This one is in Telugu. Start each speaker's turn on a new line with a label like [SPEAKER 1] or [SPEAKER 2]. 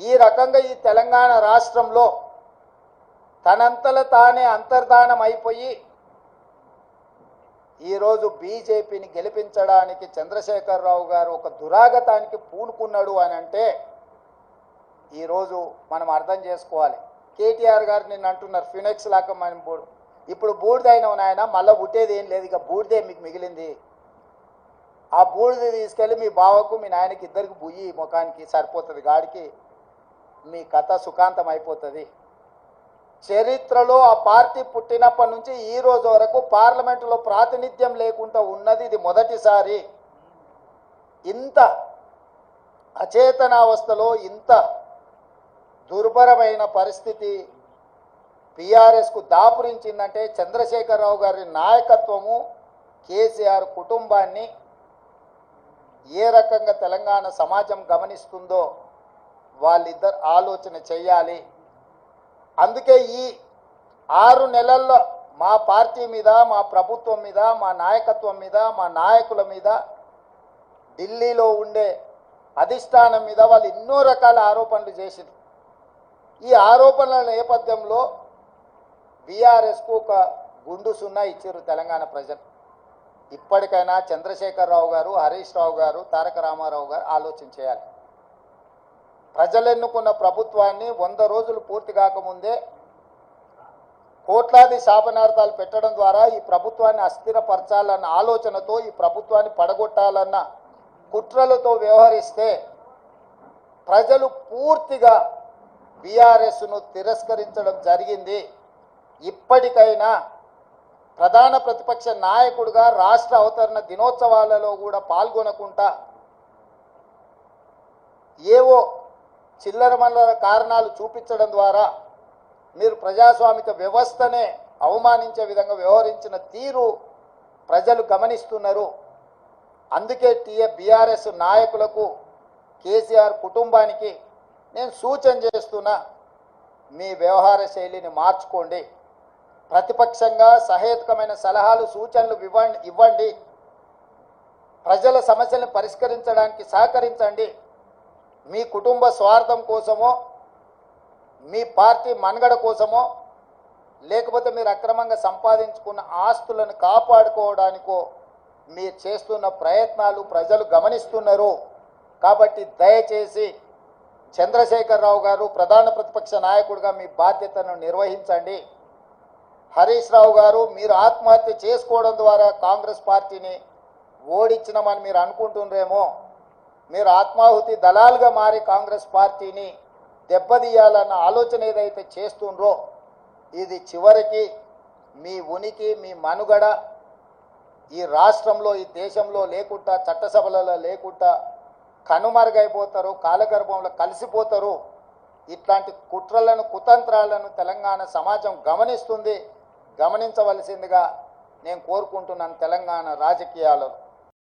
[SPEAKER 1] ఈ రకంగా ఈ తెలంగాణ రాష్ట్రంలో తనంతల తానే అంతర్ధానం అయిపోయి ఈరోజు బీజేపీని గెలిపించడానికి చంద్రశేఖరరావు గారు ఒక దురాగతానికి పూనుకున్నాడు అని అంటే ఈరోజు మనం అర్థం చేసుకోవాలి. కేటీఆర్ గారు నిన్న అంటున్నారు ఫినెక్స్ లాగా మనం బూడు ఇప్పుడు బూడిదైన నాయన మళ్ళీ పుట్టేది ఏం లేదు ఇక బూడిదే మీకు మిగిలింది. ఆ బూడిద తీసుకెళ్ళి మీ బావకు మీ నాయనకి ఇద్దరికి బుయ్యి ముఖానికి సరిపోతుంది గాడికి మీ కథ సుఖాంతం అయిపోతుంది. చరిత్రలో ఆ పార్టీ పుట్టినప్పటి నుంచి ఈ రోజు వరకు పార్లమెంటులో ప్రాతినిధ్యం లేకుండా ఉన్నది ఇది మొదటిసారి. ఇంత అచేతనావస్థలో ఇంత దుర్భరమైన పరిస్థితి పిఆర్ఎస్కు దాపురించిందంటే చంద్రశేఖరరావు గారి నాయకత్వము కేసీఆర్ కుటుంబాన్ని ఏ రకంగా తెలంగాణ సమాజం గమనిస్తుందో వాళ్ళిద్దరు ఆలోచన చెయ్యాలి. అందుకే ఈ ఆరు నెలల్లో మా పార్టీ మీద మా ప్రభుత్వం మీద మా నాయకత్వం మీద మా నాయకుల మీద ఢిల్లీలో ఉండే అధిష్టానం మీద వాళ్ళు ఎన్నో రకాల ఆరోపణలు చేసింది ఈ ఆరోపణల నేపథ్యంలో బీఆర్ఎస్కు ఒక గుండు సున్నా ఇచ్చారు తెలంగాణ ప్రజలు. ఇప్పటికైనా చంద్రశేఖరరావు గారు హరీష్ రావు గారు తారక రామారావు గారు ఆలోచన చేయాలి. ప్రజలెన్నుకున్న ప్రభుత్వాన్ని వంద రోజులు పూర్తి కాకముందే కోట్లాది శాపనార్థాలు పెట్టడం ద్వారా ఈ ప్రభుత్వాన్ని అస్థిరపరచాలన్న ఆలోచనతో ఈ ప్రభుత్వాన్ని పడగొట్టాలన్న కుట్రలతో వ్యవహరిస్తే ప్రజలు పూర్తిగా బీఆర్ఎస్ను తిరస్కరించడం జరిగింది. ఇప్పటికైనా ప్రధాన ప్రతిపక్ష నాయకుడిగా రాష్ట్ర అవతరణ దినోత్సవాలలో కూడా పాల్గొనకుండా ఏవో చిల్లర మల్లర కారణాలు చూపించడం ద్వారా మీరు ప్రజాస్వామిక వ్యవస్థనే అవమానించే విధంగా వ్యవహరించిన తీరు ప్రజలు గమనిస్తున్నారు. అందుకే టీఏ బీఆర్ఎస్ నాయకులకు కేసీఆర్ కుటుంబానికి నేను సూచన చేస్తున్నా మీ వ్యవహార శైలిని మార్చుకోండి. ప్రతిపక్షంగా సహేతుకమైన సలహాలు సూచనలు ఇవ్వండి ఇవ్వండి. ప్రజల సమస్యలను పరిష్కరించడానికి సహకరించండి. మీ కుటుంబ స్వార్థం కోసమో మీ పార్టీ మనుగడ కోసమో లేకపోతే మీరు అక్రమంగా సంపాదించుకున్న ఆస్తులను కాపాడుకోవడానికో మీరు చేస్తున్న ప్రయత్నాలు ప్రజలు గమనిస్తున్నారు. కాబట్టి దయచేసి చంద్రశేఖరరావు గారు ప్రధాన ప్రతిపక్ష నాయకుడిగా మీ బాధ్యతను నిర్వహించండి. హరీష్ రావు గారు మీరు ఆత్మహత్య చేసుకోవడం ద్వారా కాంగ్రెస్ పార్టీని ఓడించినామని మీరు అనుకుంటుండ్రేమో మీరు ఆత్మాహుతి దళాలుగా మారి కాంగ్రెస్ పార్టీని దెబ్బతీయాలన్న ఆలోచన ఏదైతే చేస్తుండ్రో ఇది చివరికి మీ ఉనికి మీ మనుగడ ఈ రాష్ట్రంలో ఈ దేశంలో లేకుండా చట్టసభలలో లేకుండా కనుమరుగైపోతారు కాలగర్భంలో కలిసిపోతారు. ఇట్లాంటి కుట్రలను కుతంత్రాలను తెలంగాణ సమాజం గమనిస్తుంది. గమనించవలసిందిగా నేను కోరుకుంటున్నాను తెలంగాణ రాజకీయాలను